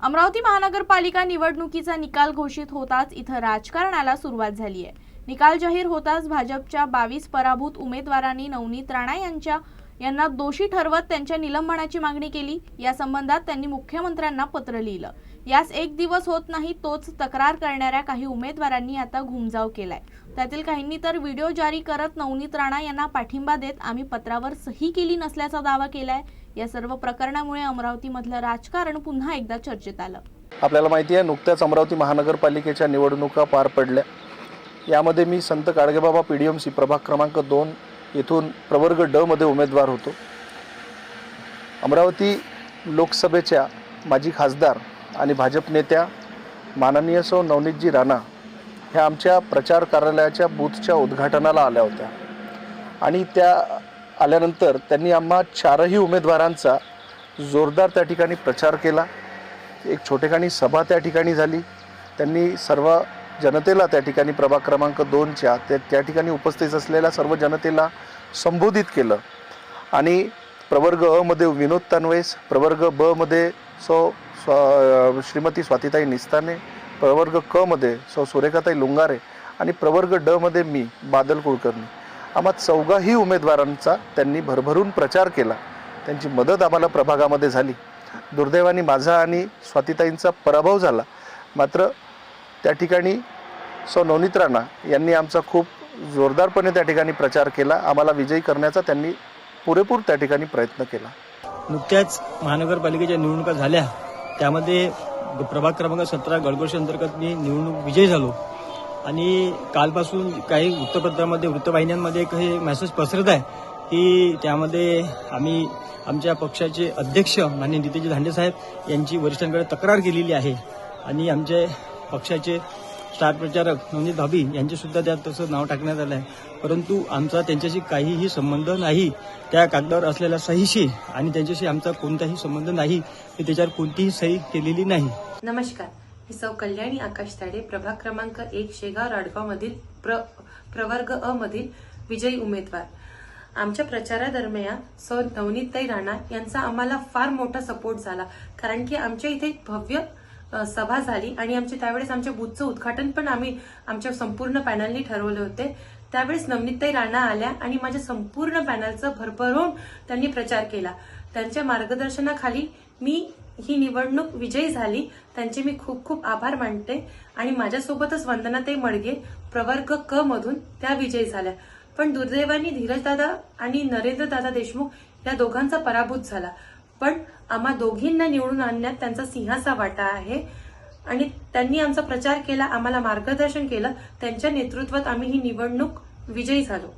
अमरावती महानगरपालिका निवडणुकीचा निकाल घोषित होताच इथं राजकारणाला सुरुवात झाली आहे. निकाल जाहीर होताच भाजपच्या बावीस पराभूत उमेदवारांनी नवनीत राणा यांच्या यांना दोषी ठरवत त्यांच्या निलंबनाची मागणी केली. या संबंधात त्यांनी मुख्यमंत्र्यांना पत्र लिहिलं. यास एक दिवस होत नाही तोच तक्रार करणाऱ्या काही उमेदवारांनी आता घुमजाव केलाय. त्यातील काहींनी तर व्हिडिओ जारी करत नवनीत राणा यांना पाठिंबा देत आम्ही पत्रावर सही केली नसल्याचा दावा केलाय. या सर्व प्रकरणामुळे अमरावतीमधलं राजकारण पुन्हा एकदा चर्चेत आलं. आपल्याला माहिती आहे नुकत्याच अमरावती महानगरपालिकेच्या निवडणुका पार पडल्या. यामध्ये मी संत Gadgebaba P D M C प्रभाग क्रमांक दोन येथून प्रवर्ग ड मध्ये उमेदवार होतो. अमरावती लोकसभेच्या माजी खासदार आणि भाजप नेत्या माननीय सौ नवनीतजी राणा ह्या आमच्या प्रचार कार्यालयाच्या बूथच्या उद्घाटनाला आल्या होत्या. आणि त्या आल्यानंतर त्यांनी आम्हा चारही उमेदवारांचा जोरदार त्या ठिकाणी प्रचार केला. एक छोटेखानी सभा त्या ठिकाणी झाली. त्यांनी सर्व जनतेला त्या ठिकाणी प्रभाग क्रमांक दोनच्या त्या त्या ठिकाणी उपस्थित असलेल्या सर्व जनतेला संबोधित केलं. आणि प्रवर्ग अ मध्ये विनोद तन्वेस प्रवर्ग बमध्ये सो सौ स्व श्रीमती स्वातीताई निस्ताने प्रवर्ग कमध्ये मध्ये सौ सुरेखाताई लुंगारे आणि प्रवर्ग ड मध्ये मी बादल कुलकर्णी. आम्हा चौघाही उमेदवारांचा त्यांनी भरभरून प्रचार केला. त्यांची मदत आम्हाला प्रभागामध्ये झाली. दुर्दैवाने माझा आणि स्वातिताईंचा पराभव झाला. मात्र त्या ठिकाणी सौ नवनीत राणा यांनी आमचा खूप जोरदारपणे त्या ठिकाणी प्रचार केला. आम्हाला विजयी करण्याचा त्यांनी पुरेपूर त्या ठिकाणी प्रयत्न केला. नुकत्याच महानगरपालिकेच्या निवडणुका झाल्या. त्यामध्ये प्रभाग क्रमांक सतरा गडगोशी अंतर्गत मी निवडणूक विजयी झालो. आणि कालपासून काही वृत्तपत्रामध्ये वृत्तवाहिन्यांमध्ये एक हे मेसेज पसरत आहे की त्यामध्ये आम्ही आमच्या पक्षाचे अध्यक्ष माननीय नितेजी धांडे साहेब यांची वरिष्ठांकडे तक्रार केलेली आहे. आणि आमचे पक्षाचे स्टार प्रचारक नवनीत भाभी यांचेसुद्धा त्यात तसं नाव टाकण्यात आलं आहे परंतु आमचा त्यांच्याशी काहीही संबंध नाही. त्या कागदावर असलेल्या सहीशी आणि त्यांच्याशी आमचा कोणताही संबंध नाही. मी त्याच्यावर कोणतीही सही केलेली नाही. नमस्कार. ही सौ कल्याणी आकाश ताडे प्रभाग क्रमांक एक शेगाव राडगाव मधील प्र प्रवर्ग अ मधील विजयी उमेदवार. आमच्या प्रचारादरम्यान सौ नवनीतताई राणा यांचा आम्हाला फार मोठा सपोर्ट झाला. कारण की आमच्या इथे भव्य सभा झाली आणि आमच्या त्यावेळेस आमच्या बुथचं उद्घाटन पण आम्ही आमच्या संपूर्ण पॅनलनी ठरवले होते. त्यावेळेस नवनीतताई राणा आल्या आणि माझ्या संपूर्ण पॅनलचं भरभरून त्यांनी प्रचार केला. त्यांच्या मार्गदर्शनाखाली मी ही निवडणूक विजयी झाली त्यांचे मी खूप खूप आभार मानते आणि माझ्यासोबतच वंदनाताई मडगे प्रवर्ग क मधून त्या विजयी झाल्या. पण दुर्दैवानी धीरजदादा आणि नरेंद्रदादा देशमुख या दोघांचा पराभूत झाला. पण आम्हा दोघींना निवडून आणण्यात त्यांचा सिंहाचा वाटा आहे आणि त्यांनी आमचा प्रचार केला आम्हाला मार्गदर्शन केलं त्यांच्या नेतृत्वात आम्ही ही निवडणूक विजयी झालो.